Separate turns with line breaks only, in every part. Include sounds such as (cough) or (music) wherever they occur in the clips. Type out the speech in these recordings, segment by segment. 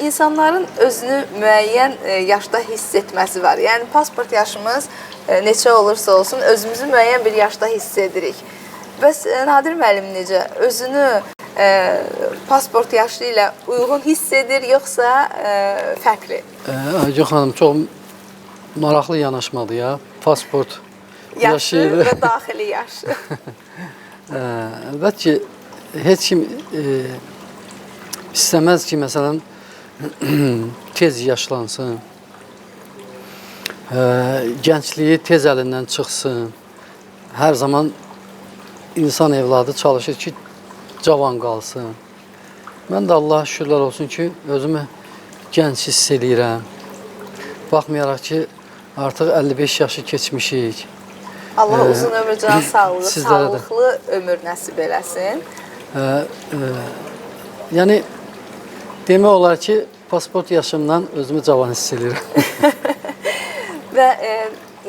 İnsanların özünü müəyyən e, yaşda hiss etməsi var. Yəni pasport yaşımız e, neçə olursa olsun özümüzü müəyyən bir yaşda hiss edirik. Bəs e, Nadir müəllim necə? Özünü pasport yaşı ilə uyğun hiss edir yoxsa e, fərqli?
Ayca xanım çox maraqlı yanaşmadır ya. Pasport
Yaşı
yaşı
və daxili yaş. (laughs)
Ee, əlbəttə heç kim e, istəməz ki, məsələn, (clears throat) tez yaşlansın. E, gəncliyi tez əlindən çıxsın. Hər zaman insan evladı çalışır ki, cavan qalsın. Mən də Allaha şükürlər olsun ki, özümü gənc hiss eləyirəm. Baxmayaraq ki, artıq 55 yaşı keçmişik.
Allah
Ee,
uzun ömür, can (clears throat) sağlığı, sağlıqlı ömür nəsib eləsin.
Ə, ə, yəni demək olar ki, pasport yaşımdan özümü cavan hiss edirəm. (laughs)
Və e,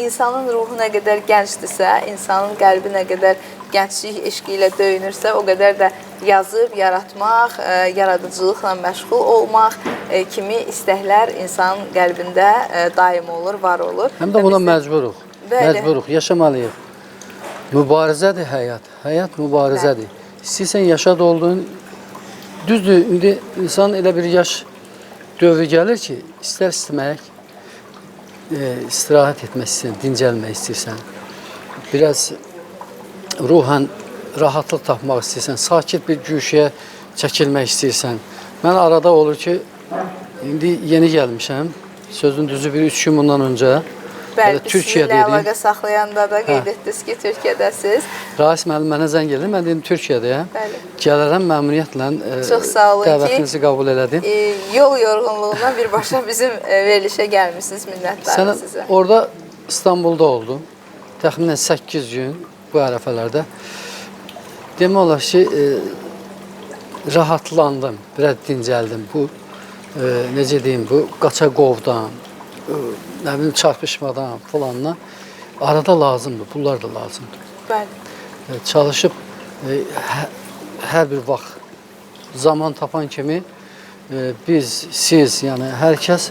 insanın ruhu nə qədər gəncdirsə, insanın qəlbi nə qədər gənclik eşqi ilə döyünürsə, o qədər də yazıb, yaratmaq, e, yaradıcılıqla məşğul olmaq e, kimi istəklər insanın qəlbində e, daim olur, var olur.
Həm də buna məcburuq.
Bəli.
Məcburuq, yaşamalıyıq. Mübarizədir həyat. Həyat mübarizədir. İstəyirsən yaşad olduğun düzdür. İndi insan elə bir yaş dövrü gəlir ki, istər istəmək, e, istirahət etmək istəyirsən, dincəlmək istəyirsən. Biraz ruhən rahatlıq tapmaq istəyirsən, sakit bir güşəyə çəkilmək istəyirsən. Mən arada olur ki, indi yeni gəlmişəm. Sözün düzü bir 3 gün bundan öncə
Bəli,
Türkiyədə idim.
əlaqə saxlayanda da qeyd etdiniz ki, Türkiyədəsiz.
Rais müəllim mənə zəng elədi. Mən dedim Türkiyədəyəm.
Bəli.
Gələrəm məmnuniyyətlə. e,
Çox sağ olun ki,
Dəvətinizi qəbul elədim.
E, yol yorğunluğundan birbaşa bizim e, verilişə gəlmisiniz, minnətdarım
Sən
sizə.
orada İstanbulda oldum. Təxminən 8 gün bu ərəfələrdə. Demək olar ki, e, rahatlandım, biraz dincəldim. Bu e, necə deyim, bu qaça qovdan, e, nə bilim çarpışmadan falanla arada lazımdır, bunlar da lazımdır.
Bəli.
E, çalışıb e, hər bir vaxt zaman tapan kimi e, biz, siz, yəni hər kəs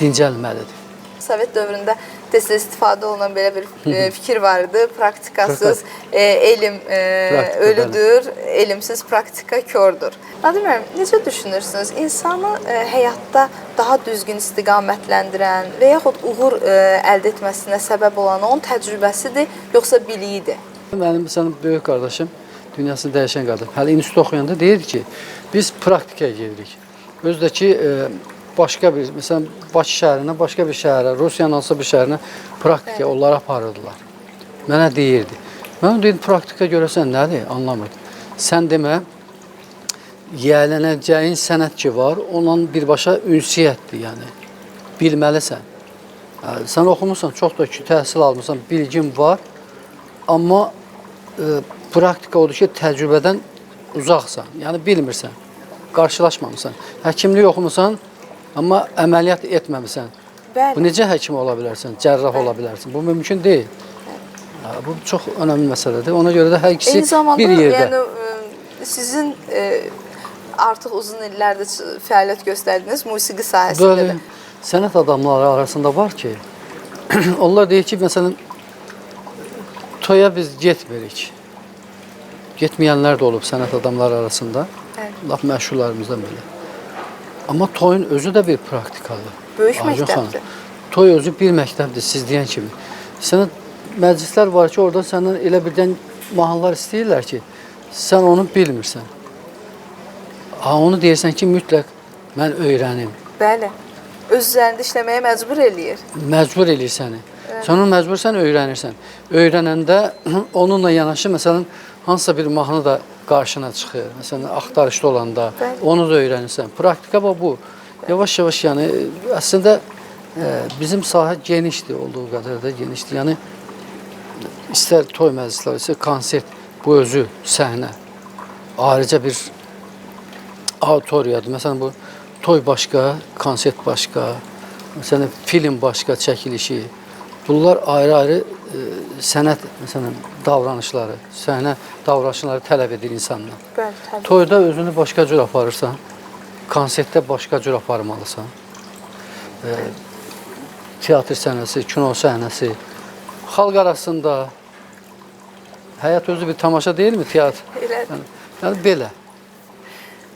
dincəlməlidir.
Sovet dövründə tez-tez istifadə olunan belə bir fikir var idi. Praktikasız e, elm e,
Praktika,
ölüdür, elmsiz praktika kördür. Nadir müəllim, necə düşünürsünüz? İnsanı e, həyatda daha düzgün istiqamətləndirən və yaxud uğur e, əldə etməsinə səbəb olan onun təcrübəsidir, yoxsa biliyidir?
Mənim məsələn böyük qardaşım dünyasını dəyişən qadın. Hələ institut oxuyanda deyirdi ki, biz praktikaya gedirik. Özü də ki, e, başqa bir, məsələn, Bakı şəhərindən başqa bir şəhərə, Rusiyanın hansısa bir şəhərinə praktikaya onları aparırdılar. Mənə deyirdi. Mən dedim, praktika görəsən nədir? Anlamırdım. Sən demə, yiyələnəcəyin sənət ki var, onunla birbaşa ünsiyyətdir, yəni. Bilməlisən. Sən oxumusan, çox da ki, təhsil almısan, bilgin var, amma praktika odur ki, təcrübədən uzaqsan, yəni bilmirsən, qarşılaşmamısan. Həkimlik oxumusan, amma əməliyyat etməmisən.
Bəli.
Bu necə həkim ola bilərsən, cərrah ola bilərsən? Bu mümkün deyil. Bu çox önəmli məsələdir. Ona görə də hər ikisi
Eyni zamanda
bir yerdə.
yəni e, sizin e, artıq uzun illərdir fəaliyyət göstərdiniz musiqi sahəsində də.
sənət adamları arasında var ki, (clears throat) onlar deyir ki, məsələn, toya biz getmirik. Getməyənlər də olub sənət adamları arasında.
Bəli.
Laf məşhurlarımızdan belə. Amma toyun özü də bir praktikadır.
Böyük
xanım,
məktəbdir.
Toy özü bir məktəbdir, siz deyən kimi. Sənə məclislər var ki, orada səndən elə birdən mahnılar istəyirlər ki, sən onu bilmirsən. Ha, onu deyirsən ki, mütləq mən öyrənim.
Bəli. Öz üzərində işləməyə məcbur eləyir.
məcbur eləyir səni. Sən onu məcbursan öyrənirsən. Öyrənəndə (clears throat) onunla yanaşı məsələn hansısa bir mahnı da qarşına çıxır. Məsələn axtarışda olanda onu da öyrənirsən. Praktika bax bu. Yavaş-yavaş yəni əslində e, bizim sahə genişdir olduğu qədər də genişdir. Yəni istər toy məclisləri, istər konsert bu özü səhnə. Ayrıca bir auditoriyadır. Məsələn bu toy başqa, konsert başqa, məsələn film başqa çəkilişi. Bunlar ayrı-ayrı e, sənət məsələn davranışları, səhnə davranışları tələb edir insandan.
Bəli, təbii.
Toyda özünü başqa cür aparırsan. konsertdə başqa cür aparmalısan. E, teatr səhnəsi, kino səhnəsi, xalq arasında həyat özü bir tamaşa deyilmi teatr?
Elə
Yəni, yəni belə.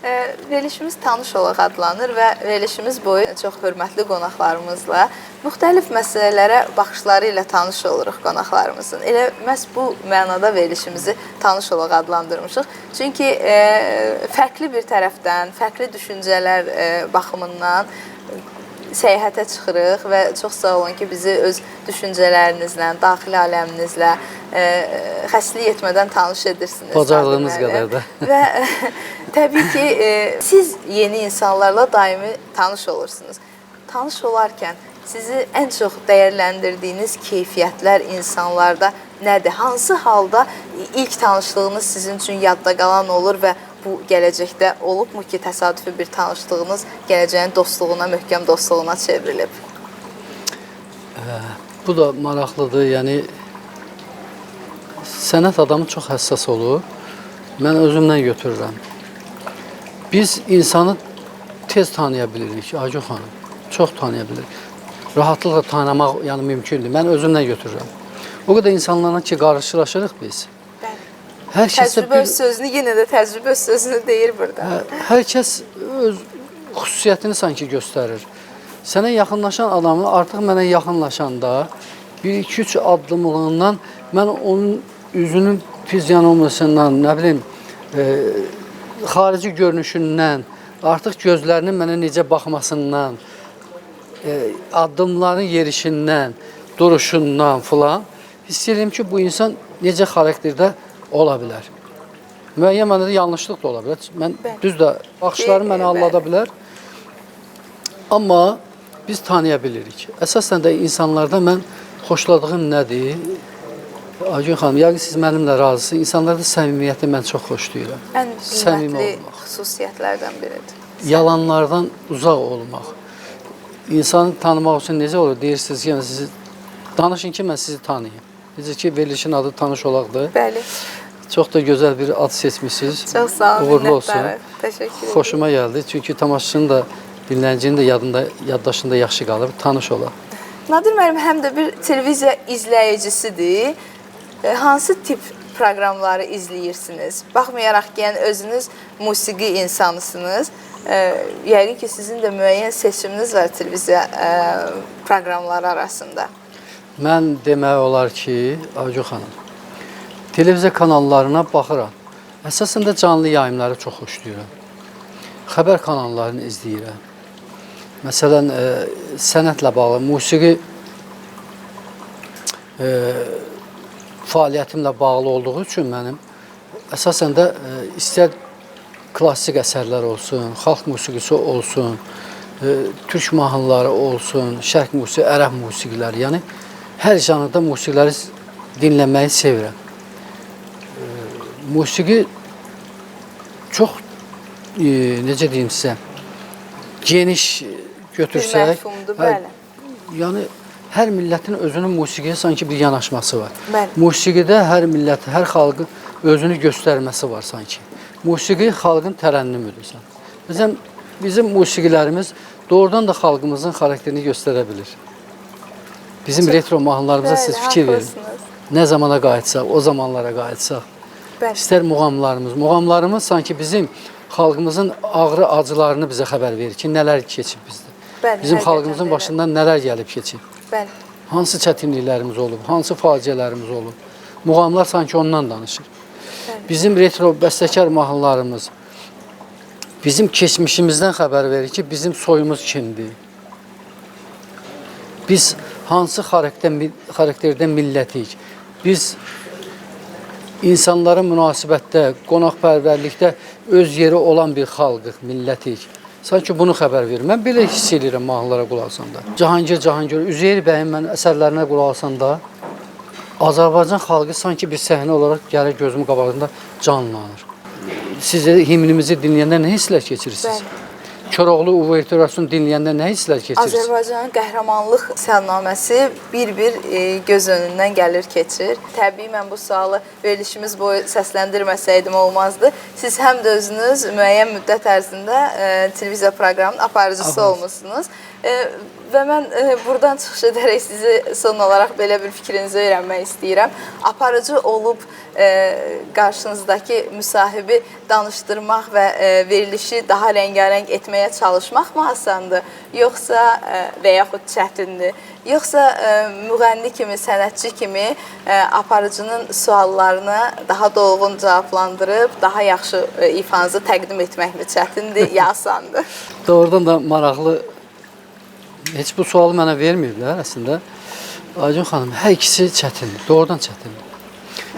Ee, Verilişimiz tanış olaq adlanır və verilişimiz boyu çox hörmətli qonaqlarımızla müxtəlif məsələlərə baxışları ilə tanış oluruq qonaqlarımızın. Elə məhz bu mənada verilişimizi tanış olaq adlandırmışıq. Çünki e, fərqli bir tərəfdən, fərqli düşüncələr e, baxımından səyahətə çıxırıq və çox sağ olun ki, bizi öz düşüncələrinizlə, daxili aləminizlə e, xəstəlik etmədən tanış edirsiniz. Müəllim.
qədər də.
Və (laughs) təbii ki, e, siz yeni insanlarla daimi tanış olursunuz. Tanış olarkən sizi ən çox dəyərləndirdiyiniz keyfiyyətlər insanlarda nədir? Hansı halda ilk tanışlığınız sizin üçün yadda qalan olur və bu gələcəkdə olubmu ki, təsadüfi bir tanışlığınız gələcəyin dostluğuna, möhkəm dostluğuna çevrilib?
Bu da maraqlıdır. Yəni sənət adamı çox həssas olur. Mən özümdən götürürəm. Biz insanı tez tanıya bilirik Acu xanım. Çox tanıya bilirik. Rahatlıqla tanımaq yəni mümkündür. Mən özümdən götürürəm. O qədər insanlarla ki qarşılaşırıq biz. Hər kəsə
Təcrübə öz sözünü yenə də təcrübə öz sözünü deyir burada.
Hə, Hər kəs öz xüsusiyyətini sanki göstərir. Sənə yaxınlaşan adamı artıq mənə yaxınlaşanda 1-2-3 addımlığından mən onun üzünün fizionomiyasından, nə bilim, e, xarici görünüşündən, artıq gözlərinin mənə necə baxmasından, e, addımların yerişindən, duruşundan filan hiss edirəm ki, bu insan necə xarakterdə ola bilər. Müəyyən mənada yanlışlıq da ola bilər. Mən
Bəli.
düz də baxışları məni allada bilər. Amma biz tanıya bilirik. Əsasən də insanlarda mən xoşladığım nədir? Aygün xanım, yəqin siz mənimlə razısınız. İnsanlarda səmimiyyəti mən çox xoşlayıram.
Ən qiymətli xüsusiyyətlərdən biridir.
Yalanlardan uzaq olmaq. İnsanı tanımaq üçün necə olur? Deyirsiniz ki, yəni sizi danışın ki, mən sizi tanıyım. Necə ki, verilişin adı tanış olaqdır.
Bəli.
Çox da gözəl bir ad seçmisiniz.
Çox sağ olun.
Uğurlu olsun.
Təşəkkür edirəm.
Xoşuma gəldi. Çünki tamaşaçının da dinləyicinin də yadında, yaddaşında yaxşı qalır. Tanış olaq.
Nadir müəllim həm də bir televiziya izləyicisidir. E, Hansı tip proqramları izləyirsiniz? Baxmayaraq ki, yəni özünüz musiqi insanısınız. E, yəqin ki, sizin də müəyyən seçiminiz var televiziya e, proqramları arasında.
Mən demək olar ki, Acu xanım, televiziya kanallarına baxıram. Əsasən canlı yayımları çox xoşlayıram. Xəbər kanallarını izləyirəm. Məsələn, e, sənətlə bağlı musiqi e, fəaliyyətimlə bağlı olduğu üçün mənim əsasən də e, istər klassik əsərlər olsun, xalq musiqisi olsun, e, türk mahnıları olsun, şərq musiqisi, ərəb musiqiləri, yəni hər janrda musiqiləri dinləməyi sevirəm. E, musiqi çox e, necə deyim sizə, geniş
Bir
götürsək,
məfhumdur,
hə,
bəli.
Yəni hər millətin özünün musiqiyə sanki bir yanaşması var.
Bəli.
Musiqidə hər millət, hər xalqın özünü göstərməsi var sanki. Musiqi xalqın tərənnümüdür. sanki. Bizim bizim musiqilərimiz doğrudan da xalqımızın xarakterini göstərə bilir. Bizim retro mahnılarımıza siz fikir verin. Nə zamana qayıtsaq, o zamanlara qayıtsaq.
Bəli.
İstər muğamlarımız, muğamlarımız sanki bizim xalqımızın ağrı acılarını bizə xəbər verir ki, nələr keçib bizdə.
Bəli,
Bizim xalqımızın başından nələr gəlib keçib.
Bəli.
Hansı çətinliklərimiz olub, hansı faciələrimiz olub. Muğamlar sanki ondan danışır. Bizim retro bəstəkar mahnılarımız bizim keçmişimizdən xəbər verir ki, bizim soyumuz kimdir. Biz hansı xarakter xarakterdə millətik. Biz insanlara münasibətdə, qonaqpərvərlikdə öz yeri olan bir xalqıq, millətik. Sanki bunu xəbər verir. Mən belə hiss edirəm mahnılara qulaq asanda. Cahangir Cahangir, Üzeyir bəyin mən əsərlərinə qulaq Azərbaycan xalqı sanki bir səhnə olaraq gəlir gözümün qabağında canlanır. Siz himnimizi dinləyəndə nə hisslər keçirirsiniz?
Bəli.
Koroğlu uvertürasını dinləyəndə nə hisslər keçirirsiniz?
Azərbaycanın qəhrəmanlıq sənnaməsi bir-bir e, göz önündən gəlir, keçir. Təbii mən bu sualı verilişimiz boyu səsləndirməsəydim olmazdı. Siz həm də özünüz müəyyən müddət ərzində e, televiziya proqramının aparıcısı
Aparıcı.
olmusunuz. Və mən e, buradan çıxış edərək sizi son olaraq belə bir fikrinizi öyrənmək istəyirəm. Aparıcı olub e, qarşınızdakı müsahibi danışdırmaq və e, verilişi daha rəngarəng etməyə çalışmaqmı asandır, yoxsa e, və yaxud çətindir? Yoxsa e, müğənni kimi, sənətçi kimi e, aparıcının suallarını daha dolğun cavablandırıb daha yaxşı e, ifanızı təqdim etməkmi çətindir, ya asandır? (laughs)
Doğrudan da maraqlı heç bu sualı mənə verməyiblər əslində. Aycun xanım, hər ikisi çətindir, doğrudan çətindir.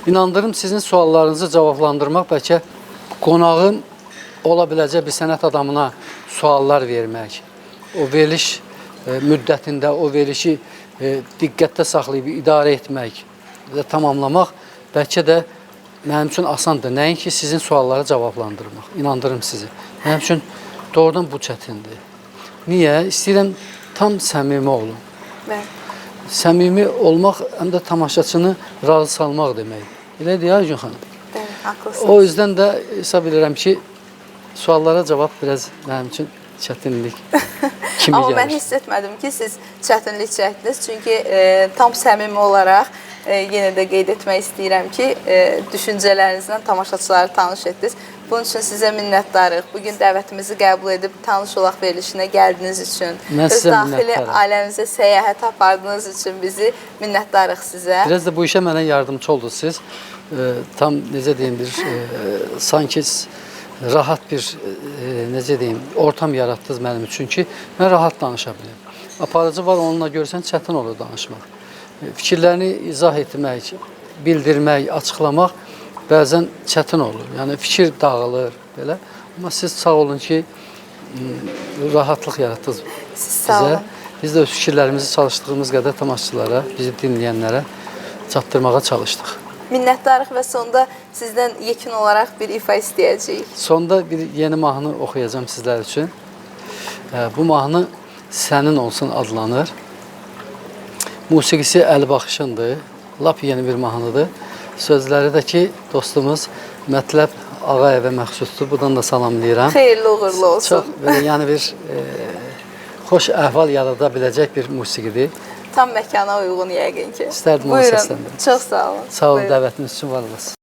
İnandırım sizin suallarınızı cavablandırmaq bəlkə qonağın ola bir sənət adamına suallar vermək, o veriliş e, müddətində o verilişi e, diqqətdə saxlayıb idarə etmək və tamamlamaq bəlkə də mənim üçün asandır. Nəinki sizin sualları cavablandırmaq. İnandırım sizi. Mənim üçün doğrudan bu çətindir. Niyə? İstəyirəm tam səmimi olun.
Bəli.
Səmimi olmaq həm də tamaşaçını razı salmaq deməkdir. Elədir ya xanım.
Bəli, haqlısınız.
O yüzden də hesab edirəm ki, suallara cavab biraz mənim üçün çətinlik (laughs) kimi
Amma mən
gəlir.
hiss etmədim ki, siz çətinlik çəkdiniz. Çünki e, tam səmimi olaraq e, yenə də qeyd etmək istəyirəm ki, e, düşüncələrinizlə tamaşaçıları tanış etdiniz. Bunun üçün sizə minnətdarıq. Bu gün dəvətimizi qəbul edib tanış olaq verilişinə gəldiyiniz üçün,
Mən
öz
sizə
daxili səyahət apardığınız üçün bizi minnətdarıq sizə.
Biraz da bu işə mənə yardımcı oldunuz siz. E, tam necə deyim bir e, sanki s- rahat bir e, necə deyim ortam yaratdınız mənim üçün ki, mən rahat danışa bilim. Aparıcı var onunla görsən çətin olur danışmaq. E, Fikirlərini izah etmək, bildirmək, açıqlamaq bəzən çətin olur. Yəni fikir dağılır belə. Amma siz sağ olun ki, m, rahatlıq yaratdınız bizə. Biz də öz fikirlərimizi çalışdığımız qədər tamaşaçılara, bizi dinləyənlərə çatdırmağa çalışdıq.
Minnətdarıq və sonda sizdən yekun olaraq bir ifa istəyəcəyik.
Sonda bir yeni mahnı oxuyacağam sizlər üçün. Bu mahnı Sənin olsun adlanır. Musiqisi Əli Baxışındır. Lap yeni bir mahnıdır. Sözləri də ki, dostumuz Mətləb Ağayevə məxsusdur. Buradan da salamlayıram.
Xeyirli uğurlu olsun.
Çox belə yəni bir e, xoş əhval yarada biləcək bir musiqidir.
Tam məkana uyğun yəqin ki.
İstərdim onu
Buyurun.
səsləndirim.
Çox sağ olun.
Sağ olun
Buyurun.
dəvətiniz üçün var.